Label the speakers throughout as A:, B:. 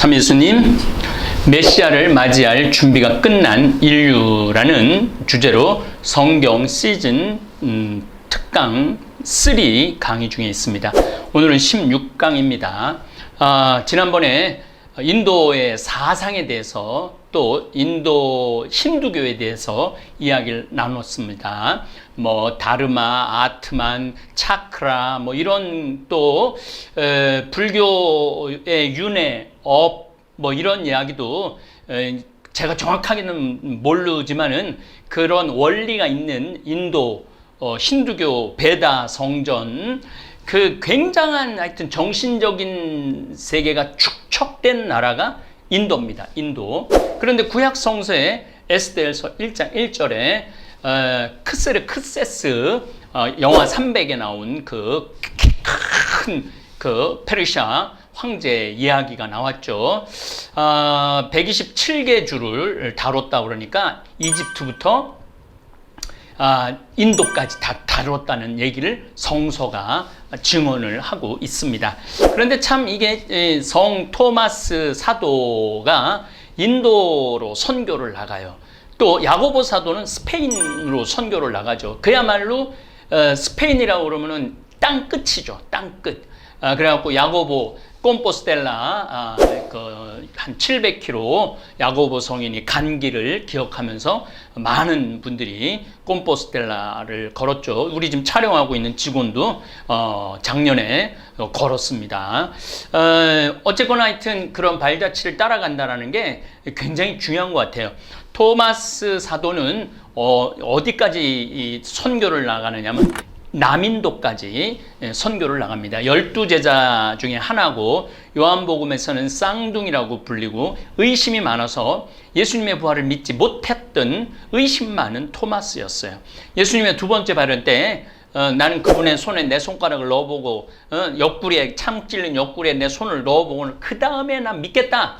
A: 참 예수님, 메시아를 맞이할 준비가 끝난 인류라는 주제로 성경 시즌 음, 특강 3 강의 중에 있습니다. 오늘은 16강입니다. 아, 지난번에 인도의 사상에 대해서 또 인도 힌두교에 대해서 이야기를 나눴습니다. 뭐 다르마, 아트만, 차크라 뭐 이런 또 에, 불교의 윤회, 업 뭐 이런 이야기도 에, 제가 정확하게는 모르지만은 그런 원리가 있는 인도 어, 힌두교 베다 성전 그 굉장한 하여튼 정신적인 세계가 축적된 나라가 인도입니다. 인도. 그런데 구약 성서에 에스겔서 1장 1절에 어, 크세르 크세스 어, 영화 300에 나온 그 큰그 페르시아 황제 이야기가 나왔죠. 어, 127개 주를 다뤘다 그러니까 이집트부터 아, 인도까지 다 다뤘다는 얘기를 성서가 증언을 하고 있습니다. 그런데 참 이게 성 토마스 사도가 인도로 선교를 나가요. 또 야고보 사도는 스페인으로 선교를 나가죠. 그야말로 어, 스페인이라고 그러면은 땅 끝이죠. 땅 끝. 아, 그래갖고 야고보 꼼포스텔라 아, 그 한 700km 야고보 성인이 간 길을 기억하면서 많은 분들이 꼼포스텔라를 걸었죠. 우리 지금 촬영하고 있는 직원도 어, 작년에 어, 걸었습니다. 어, 어쨌거나 하여튼 그런 발자취를 따라간다라는 게 굉장히 중요한 것 같아요. 토마스 사도는 어, 어디까지 선교를 나가느냐면 남인도까지 예, 선교를 나갑니다. 열두 제자 중에 하나고 요한복음에서는 쌍둥이라고 불리고 의심이 많아서 예수님의 부활을 믿지 못했던 의심 많은 토마스였어요. 예수님의 두 번째 발언 때 어, 나는 그분의 손에 내 손가락을 넣어보고 어, 옆구리에 참 찔린 옆구리에 내 손을 넣어보고 그 다음에 난 믿겠다.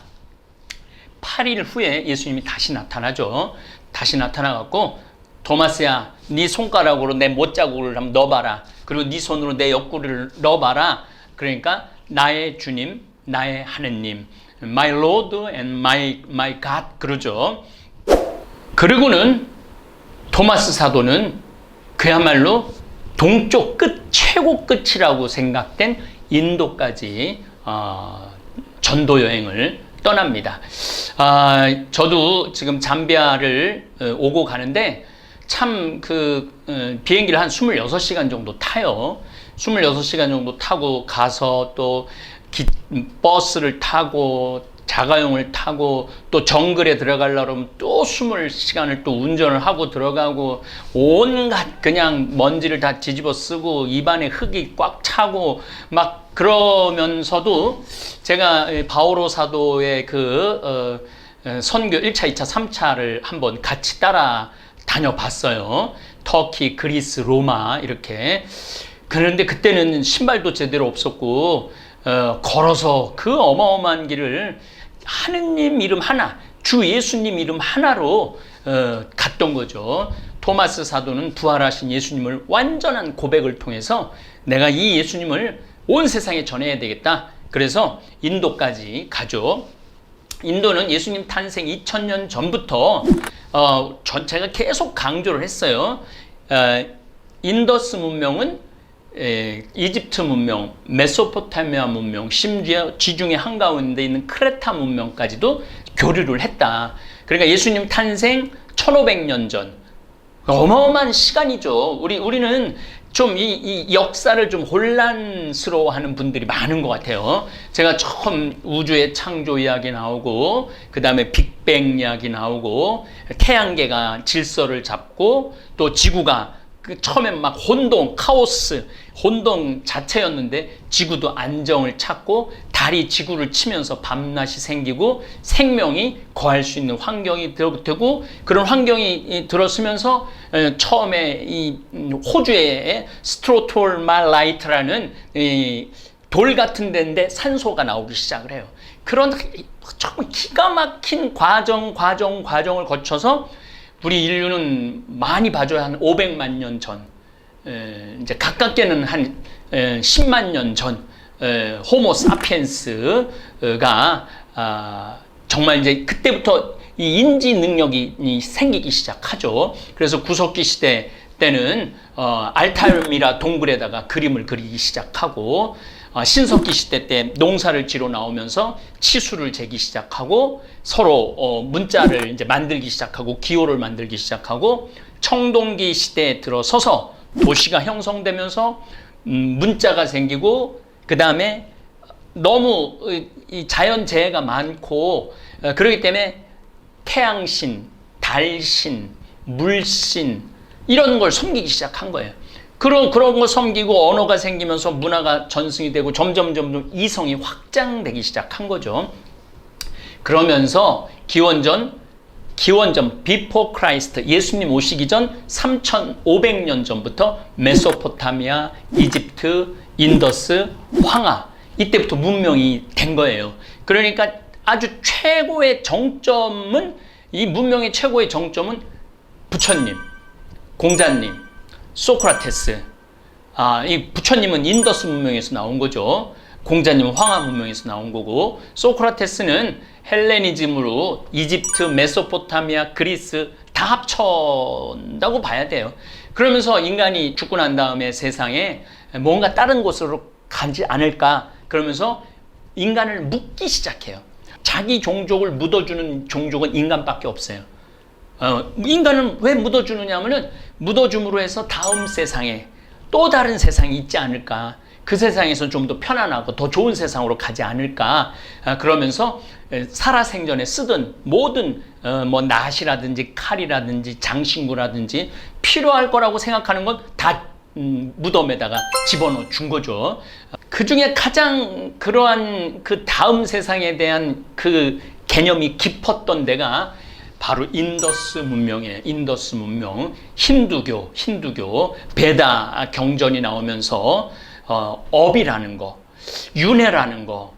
A: 8일 후에 예수님이 다시 나타나죠. 다시 나타나갖고 토마스야, 네 손가락으로 내 못자국을 한번 넣어봐라. 그리고 네 손으로 내 옆구리를 넣어봐라. 그러니까 나의 주님, 나의 하느님, my Lord and my my God 그러죠. 그리고는 토마스 사도는 그야말로 동쪽 끝 최고 끝이라고 생각된 인도까지 어, 전도 여행을 떠납니다. 아, 저도 지금 잠비아를 어, 오고 가는데 참그 어, 비행기를 한 26시간 정도 타요. 26시간 정도 타고 가서 또 기, 버스를 타고 자가용을 타고 또 정글에 들어가려면 또 20시간을 또 운전을 하고 들어가고 온갖 그냥 먼지를 다 뒤집어 쓰고 입안에 흙이 꽉 차고 막 그러면서도 제가 바오로 사도의 그 어, 선교 1차, 2차, 3차를 한번 같이 따라 다녀봤어요. 터키, 그리스, 로마 이렇게. 그런데 그때는 신발도 제대로 없었고 어, 걸어서 그 어마어마한 길을 하느님 이름 하나, 주 예수님 이름 하나로 어, 갔던 거죠. 토마스 사도는 부활하신 예수님을 완전한 고백을 통해서 내가 이 예수님을 온 세상에 전해야 되겠다. 그래서 인도까지 가죠. 인도는 예수님 탄생 2000년 전부터 어, 전, 제가 계속 강조를 했어요. 어, 인더스 문명은 에, 이집트 문명, 메소포타미아 문명, 심지어 지중해 한가운데 있는 크레타 문명까지도 교류를 했다. 그러니까 예수님 탄생 1500년 전. 어마어마한 시간이죠. 우리, 우리는 좀 이, 이 역사를 좀 혼란스러워 하는 분들이 많은 것 같아요. 제가 처음 우주의 창조 이야기 나오고, 그 다음에 빅뱅 이야기 나오고, 태양계가 질서를 잡고, 또 지구가 그 처음엔 막 혼동, 카오스, 혼동 자체였는데 지구도 안정을 찾고 달이 지구를 치면서 밤낮이 생기고 생명이 거할 수 있는 환경이 되고 그런 환경이 들었으면서 처음에 이 음, 호주의 스트로톨말라이트라는 돌 같은 데인데 산소가 나오기 시작을 해요. 그런 정말 기가 막힌 과정, 과정, 과정을 거쳐서 우리 인류는 많이 봐줘야 한 500만 년 전, 에, 이제 가깝게는 한 에, 10만 년 전, 에, 호모 사피엔스가 아, 정말 이제 그때부터 이 인지 능력이 이 생기기 시작하죠. 그래서 구석기 시대 때는 어, 알타미라 동굴에다가 그림을 그리기 시작하고 어, 신석기 시대 때 농사를 지러 나오면서 치수를 재기 시작하고 서로 어, 문자를 이제 만들기 시작하고 기호를 만들기 시작하고 청동기 시대에 들어서서 도시가 형성되면서 음, 문자가 생기고 그 다음에 너무 이 자연 재해가 많고 어, 그렇기 때문에 태양신, 달신, 물신 이런 걸 섬기기 시작한 거예요. 그런 그런 거 섬기고 언어가 생기면서 문화가 전승이 되고 점점 점점 이성이 확장되기 시작한 거죠. 그러면서 기원전 기원전 비포 크라이스트 예수님 오시기 전 3,500년 전부터 메소포타미아, 이집트, 인더스, 황하 이때부터 문명이 된 거예요. 그러니까 아주 최고의 정점은 이 문명의 최고의 정점은 부처님, 공자님, 소크라테스. 아, 이 부처님은 인더스 문명에서 나온 거죠. 공자님은 황하 문명에서 나온 거고 소크라테스는 헬레니즘으로 이집트, 메소포타미아, 그리스 다 합쳐다고 봐야 돼요. 그러면서 인간이 죽고 난 다음에 세상에 뭔가 다른 곳으로 가지 않을까 그러면서 인간을 묻기 시작해요. 자기 종족을 묻어주는 종족은 인간밖에 없어요. 어, 인간은 왜 묻어주느냐 하면은 묻어줌으로 해서 다음 세상에 또 다른 세상이 있지 않을까. 그 세상에서 좀 더 편안하고 더 좋은 세상으로 가지 않을까. 아, 그러면서 살아생전에 쓰던 모든 어, 뭐 낫이라든지 칼이라든지 장신구라든지 필요할 거라고 생각하는 건다 음, 무덤에다가 집어넣어 준 거죠. 그 중에 가장 그러한 그 다음 세상에 대한 그 개념이 깊었던 데가 바로 인더스 문명이에요. 인더스 문명, 힌두교, 힌두교, 베다 경전이 나오면서 어, 업이라는 거, 윤회라는 거,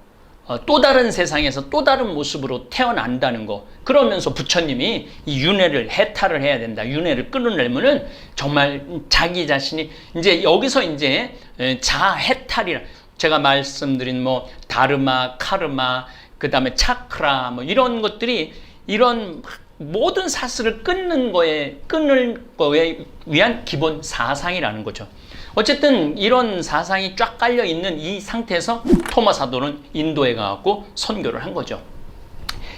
A: 어, 또 다른 세상에서 또 다른 모습으로 태어난다는 거. 그러면서 부처님이 이 윤회를 해탈을 해야 된다. 윤회를 끊어내면은 정말 자기 자신이 이제 여기서 이제 자해탈이라 제가 말씀드린 뭐 다르마, 카르마, 그 다음에 차크라 뭐 이런 것들이 이런 모든 사슬을 끊는 거에 끊을 거에 위한 기본 사상이라는 거죠. 어쨌든 이런 사상이 쫙 깔려 있는 이 상태에서 토마 사도는 인도에 가고 선교를 한 거죠.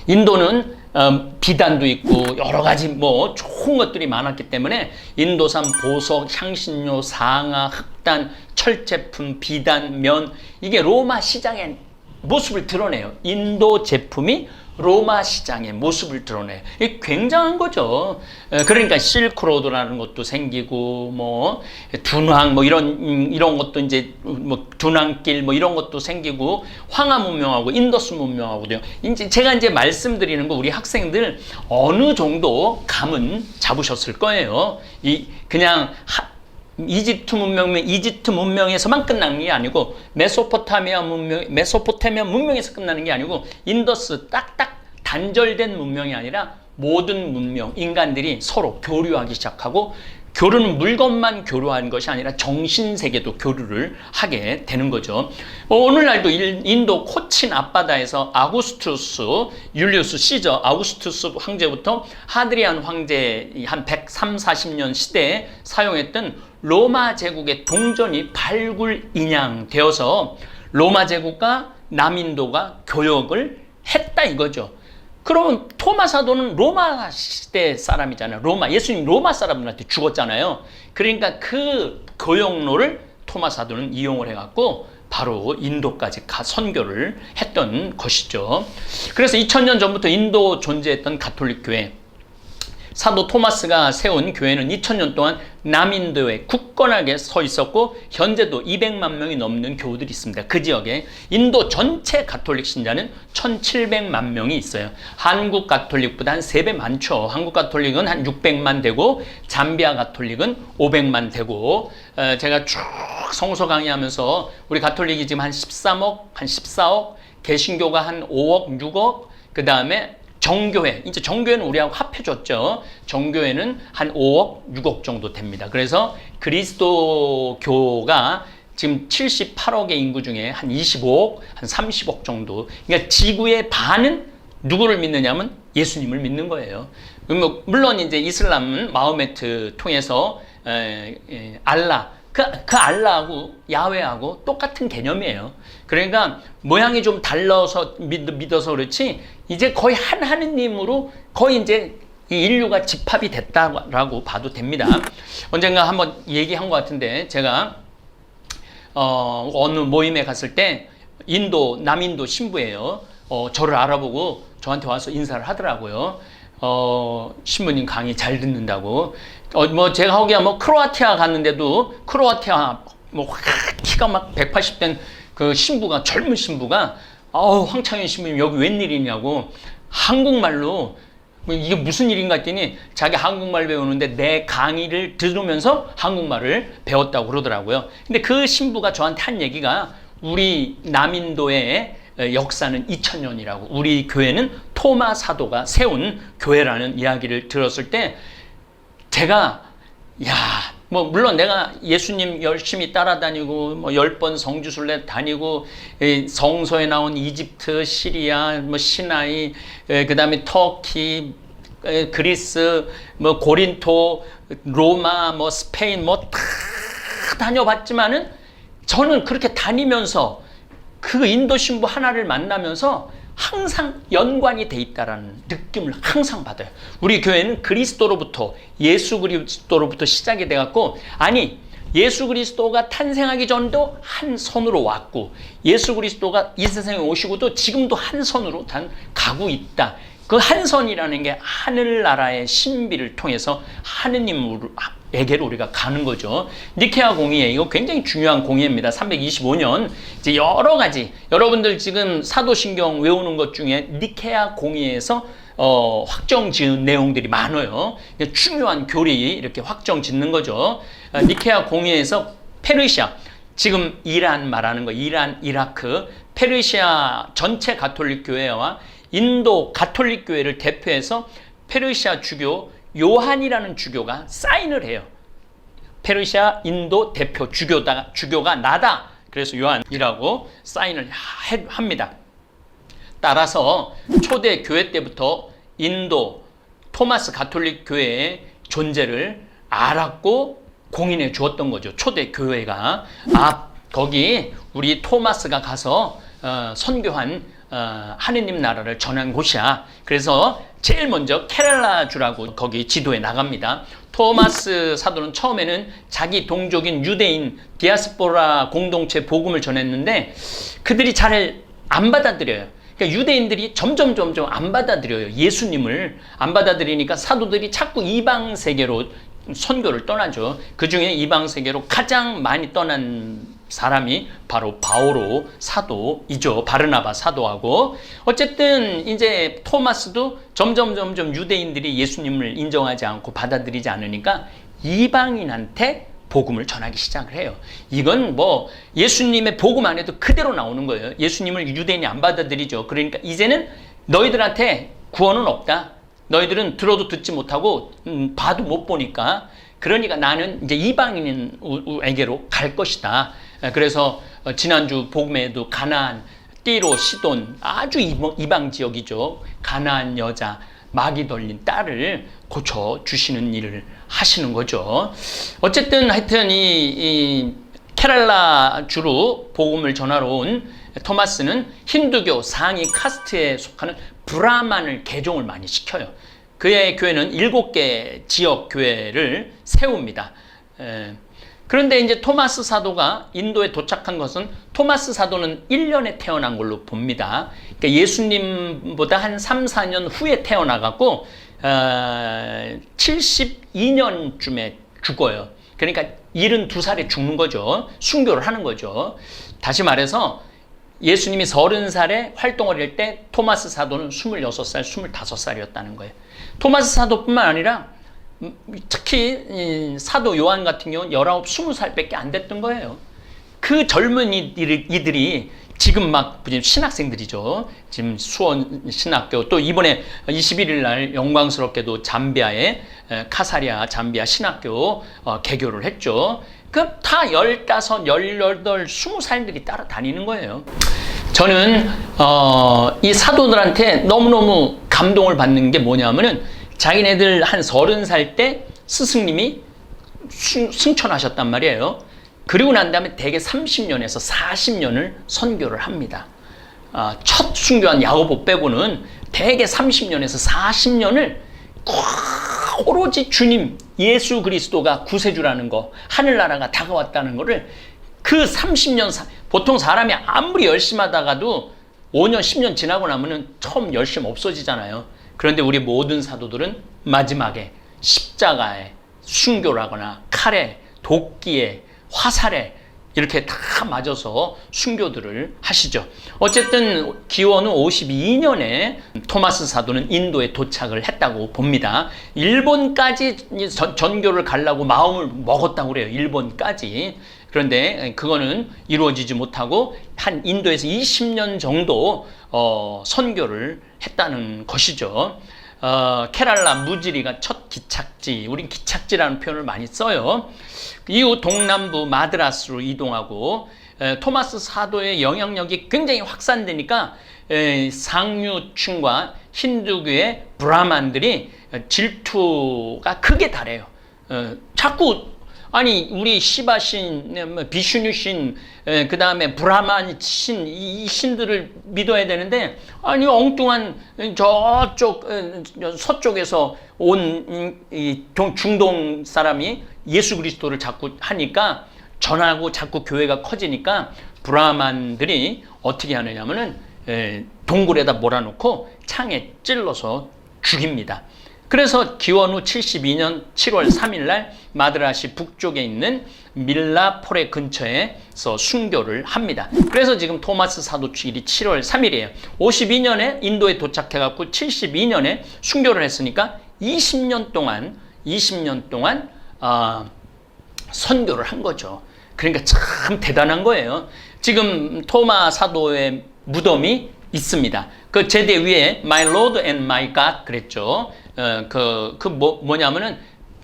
A: 인도는 어, 비단도 있고 여러 가지 뭐 좋은 것들이 많았기 때문에 인도산 보석, 향신료, 상아, 흑단, 철제품, 비단, 면 이게 로마 시장의 모습을 드러내요. 인도 제품이 로마 시장의 모습을 드러내. 이 굉장한 거죠. 그러니까 실크로드라는 것도 생기고 뭐 둔왕 뭐 이런 음, 이런 것도 이제 뭐 둔왕길 뭐 이런 것도 생기고 황하 문명하고 인더스 문명하고요. 이제 제가 이제 말씀드리는 거 우리 학생들 어느 정도 감은 잡으셨을 거예요. 이 그냥 하, 이집트 문명, 이집트 문명에서만 끝나는 게 아니고 메소포타미아 문명, 메소포타미아 문명에서 끝나는 게 아니고 인더스 딱딱 단절된 문명이 아니라 모든 문명, 인간들이 서로 교류하기 시작하고 교류는 물건만 교류하는 것이 아니라 정신 세계도 교류를 하게 되는 거죠. 어, 오늘날도 인도 코친 앞바다에서 아구스투스, 율리우스 시저, 아구스투스 황제부터 하드리안 황제 한 130, 40년 시대에 사용했던 로마 제국의 동전이 발굴 인양되어서 로마 제국과 남인도가 교역을 했다 이거죠. 그러면 토마 사도는 로마 시대 사람이잖아요. 로마 예수님 로마 사람들한테 죽었잖아요. 그러니까 그 교역로를 토마 사도는 이용을 해갖고 바로 인도까지 가 선교를 했던 것이죠. 그래서 2000년 전부터 인도 존재했던 가톨릭 교회 사도 토마스가 세운 교회는 2000년 동안 남인도에 굳건하게 서 있었고 현재도 200만 명이 넘는 교우들이 있습니다. 그 지역에 인도 전체 가톨릭 신자는 1700만 명이 있어요. 한국 가톨릭보다 한 3배 많죠. 한국 가톨릭은 한 600만 되고 잠비아 가톨릭은 500만 되고 어, 제가 쭉 성서 강의하면서 우리 가톨릭이 지금 한 13억, 한 14억, 개신교가 한 5억, 6억, 그 다음에 정교회, 이제 정교회는 우리하고 합해줬죠. 정교회는 한 5억, 6억 정도 됩니다. 그래서 그리스도교가 지금 78억의 인구 중에 한 25억, 한 30억 정도. 그러니까 지구의 반은 누구를 믿느냐면 예수님을 믿는 거예요. 뭐, 물론 이제 이슬람은 마호메트 통해서 에, 에, 알라 그, 그 알라하고 야훼하고 똑같은 개념이에요. 그러니까 모양이 좀 달라서 믿, 믿어서 그렇지 이제 거의 한 하느님으로 거의 이제 이 인류가 집합이 됐다라고 봐도 됩니다. 언젠가 한번 얘기한 것 같은데 제가 어, 어느 모임에 갔을 때 인도 남인도 신부예요. 어, 저를 알아보고 저한테 와서 인사를 하더라고요. 어, 신부님 강의 잘 듣는다고. 어, 뭐 제가 하기야 뭐 크로아티아 갔는데도 크로아티아 뭐 키가 막 180된 그 신부가 젊은 신부가 아우 황창현 신부님 여기 웬일이냐고. 한국말로. 뭐 이게 무슨 일인가 했더니 자기 한국말 배우는데 내 강의를 들으면서 한국말을 배웠다고 그러더라고요. 근데 그 신부가 저한테 한 얘기가 우리 남인도의 역사는 2000년이라고. 우리 교회는 토마 사도가 세운 교회라는 이야기를 들었을 때 제가 야, 뭐 물론 내가 예수님 열심히 따라다니고 뭐 열 번 성주순례 다니고 성서에 나온 이집트, 시리아, 뭐 시나이, 그다음에 터키, 그리스, 뭐 고린토, 로마, 뭐 스페인 뭐 다 다녀봤지만은 저는 그렇게 다니면서 그 인도 신부 하나를 만나면서 항상 연관이 돼 있다라는 느낌을 항상 받아요. 우리 교회는 그리스도로부터 예수 그리스도로부터 시작이 돼 갖고 아니 예수 그리스도가 탄생하기 전도 한 선으로 왔고 예수 그리스도가 이 세상에 오시고도 지금도 한 선으로 단 가고 있다. 그 한 선이라는 게 하늘나라의 신비를 통해서 하느님 에게로 우리가 가는 거죠. 니케아 공의회 이거 굉장히 중요한 공의회입니다. 325년 이제 여러 가지 여러분들 지금 사도신경 외우는 것 중에 니케아 공의회에서 어, 확정 지은 내용들이 많아요. 중요한 교리 이렇게 확정 짓는 거죠. 어, 니케아 공의회에서 페르시아 지금 이란 말하는 거 이란 이라크 페르시아 전체 가톨릭 교회와 인도 가톨릭 교회를 대표해서 페르시아 주교 요한이라는 주교가 사인을 해요. 페르시아 인도 대표 주교다 주교가 나다. 그래서 요한이라고 사인을 합니다. 따라서 초대 교회 때부터 인도 토마스 가톨릭 교회의 존재를 알았고 공인해 주었던 거죠. 초대 교회가 아 거기 우리 토마스가 가서 어, 선교한 어, 하느님 나라를 전한 곳이야. 그래서 제일 먼저 케랄라주라고 거기 지도에 나갑니다. 토마스 사도는 처음에는 자기 동족인 유대인 디아스포라 공동체 복음을 전했는데 그들이 잘 안 받아들여요. 그러니까 유대인들이 점점 점점 안 받아들여요. 예수님을 안 받아들이니까 사도들이 자꾸 이방 세계로 선교를 떠나죠. 그 중에 이방 세계로 가장 많이 떠난 사람이 바로 바오로 사도이죠. 바르나바 사도하고 어쨌든 이제 토마스도 점점 점점 유대인들이 예수님을 인정하지 않고 받아들이지 않으니까 이방인한테 복음을 전하기 시작을 해요. 이건 뭐 예수님의 복음 안에도 그대로 나오는 거예요. 예수님을 유대인이 안 받아들이죠. 그러니까 이제는 너희들한테 구원은 없다. 너희들은 들어도 듣지 못하고 음, 봐도 못 보니까 그러니까 나는 이제 이방인에게로 갈 것이다. 그래서 어, 지난주 복음에도 가나안, 띠로, 시돈 아주 이방 지역이죠. 가나안 여자 마귀 돌린 딸을 고쳐 주시는 일을 하시는 거죠. 어쨌든 하여튼 이, 이 케랄라 주로 복음을 전하러 온 토마스는 힌두교 상위 카스트에 속하는 브라만을 개종을 많이 시켜요. 그의 교회는 일곱 개 지역 교회를 세웁니다. 에, 그런데 이제 토마스 사도가 인도에 도착한 것은 토마스 사도는 1년에 태어난 걸로 봅니다. 그러니까 예수님보다 한 3, 4년 후에 태어나갖고 어, 72년쯤에 죽어요. 그러니까 72살에 죽는 거죠. 순교를 하는 거죠. 다시 말해서 예수님이 30살에 활동을 할 때 토마스 사도는 26살, 25살이었다는 거예요. 토마스 사도뿐만 아니라 음, 특히 사도 요한 같은 경우는 19, 20살밖에 안 됐던 거예요. 그 젊은 이들이 지금 막 신학생들이죠. 지금 수원 신학교 또 이번에 21일 날 영광스럽게도 잠비아의 카사리아 잠비아 신학교 어, 개교를 했죠. 그다 열다섯, 열여덟, 스무 살들이 따라다니는 거예요. 저는 어, 이 사도들한테 너무너무 감동을 받는 게 뭐냐면은 자기네들 한 서른 살 때 스승님이 승, 승천하셨단 말이에요. 그리고 난 다음에 대개 30년에서 40년을 선교를 합니다. 아, 첫 순교한 야고보 빼고는 대개 30년에서 40년을 오로지 주님 예수 그리스도가 구세주라는 거 하늘나라가 다가왔다는 거를 그 30년 사, 보통 사람이 아무리 열심히 하다가도 5년 10년 지나고 나면은 처음 열심 없어지잖아요. 그런데 우리 모든 사도들은 마지막에 십자가에 순교라거나 칼에 도끼에 화살에 이렇게 다 맞아서 순교들을 하시죠. 어쨌든 기원은 52년에 토마스 사도는 인도에 도착을 했다고 봅니다. 일본까지 전, 전교를 가려고 마음을 먹었다고 그래요. 일본까지. 그런데 그거는 이루어지지 못하고 한 인도에서 20년 정도 어, 선교를 했다는 것이죠. 어, 케랄라 무지리가 첫 기착지, 우린 기착지라는 표현을 많이 써요. 이후 동남부 마드라스로 이동하고 에, 토마스 사도의 영향력이 굉장히 확산되니까 에, 상류층과 힌두교의 브라만들이 질투가 크게 달해요. 어, 자꾸 아니 우리 시바신, 뭐 비슈뉴 신, 그 다음에 브라만 신, 이 신들을 믿어야 되는데 아니 엉뚱한 저쪽 어, 서쪽에서 온 중동 사람이 예수 그리스도를 자꾸 하니까 전하고 자꾸 교회가 커지니까 브라만들이 어떻게 하느냐면은 동굴에다 몰아놓고 창에 찔러서 죽입니다. 그래서 기원 후 72년 7월 3일 날 마드라시 북쪽에 있는 밀라포레 근처에서 순교를 합니다. 그래서 지금 토마스 사도 주일이 7월 3일이에요. 52년에 인도에 도착해 갖고 72년에 순교를 했으니까 20년 동안 20년 동안 어, 선교를 한 거죠. 그러니까 참 대단한 거예요. 지금 토마 사도의 무덤이 있습니다. 그 제대 위에 My Lord and My God 그랬죠. 어, 그, 그 뭐, 뭐냐면은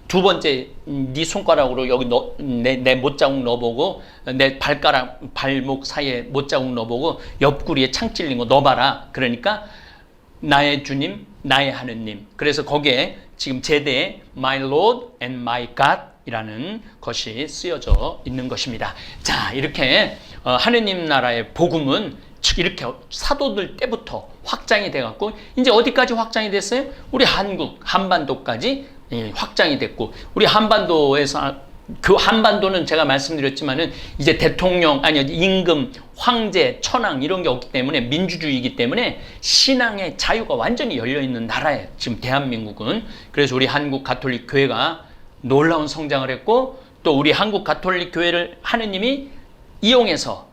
A: 두 번째 네 손가락으로 여기 넣, 내, 내 못자국 넣어보고 내 발가락 발목 사이에 못자국 넣어보고 옆구리에 창 찔린 거 넣어봐라. 그러니까 나의 주님, 나의 하느님. 그래서 거기에 지금 제대에 My Lord and My God 이라는 것이 쓰여져 있는 것입니다. 자, 이렇게 어, 하느님 나라의 복음은 이렇게 사도들 때부터 확장이 돼 갖고 이제 어디까지 확장이 됐어요? 우리 한국 한반도까지 예, 확장이 됐고 우리 한반도에서 그 한반도는 제가 말씀드렸지만은 이제 대통령 아니 임금 황제 천황 이런 게 없기 때문에 민주주의이기 때문에 신앙의 자유가 완전히 열려 있는 나라예요. 지금 대한민국은 그래서 우리 한국 가톨릭 교회가 놀라운 성장을 했고 또 우리 한국 가톨릭 교회를 하느님이 이용해서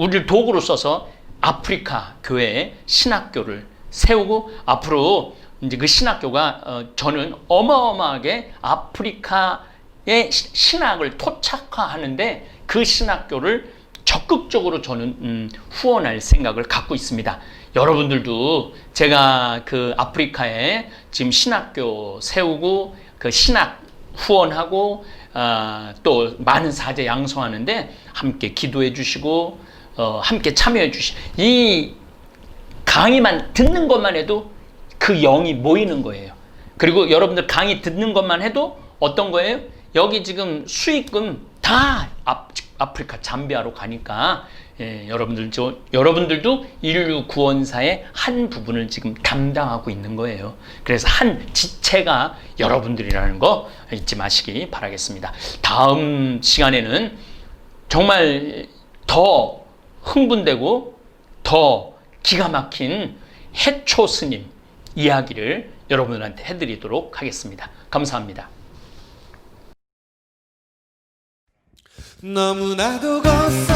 A: 우리를 도구로 써서 아프리카 교회에 신학교를 세우고 앞으로 이제 그 신학교가 어, 저는 어마어마하게 아프리카의 신학을 토착화하는데 그 신학교를 적극적으로 저는 음, 후원할 생각을 갖고 있습니다. 여러분들도 제가 그 아프리카에 지금 신학교 세우고 그 신학 후원하고 어, 또 많은 사제 양성하는데 함께 기도해 주시고 어, 함께 참여해 주시. 이 강의만 듣는 것만 해도 그 영이 모이는 거예요. 그리고 여러분들 강의 듣는 것만 해도 어떤 거예요? 여기 지금 수익금 다 앞, 아프리카 잠비아로 가니까 예, 여러분들 저 여러분들도 인류 구원사의 한 부분을 지금 담당하고 있는 거예요. 그래서 한 지체가 여러분들이라는 거 잊지 마시기 바라겠습니다. 다음 시간에는 정말 더 흥분되고 더 기가 막힌 해초 스님 이야기를 여러분들한테 해드리도록 하겠습니다. 감사합니다.
B: 너무나도 고소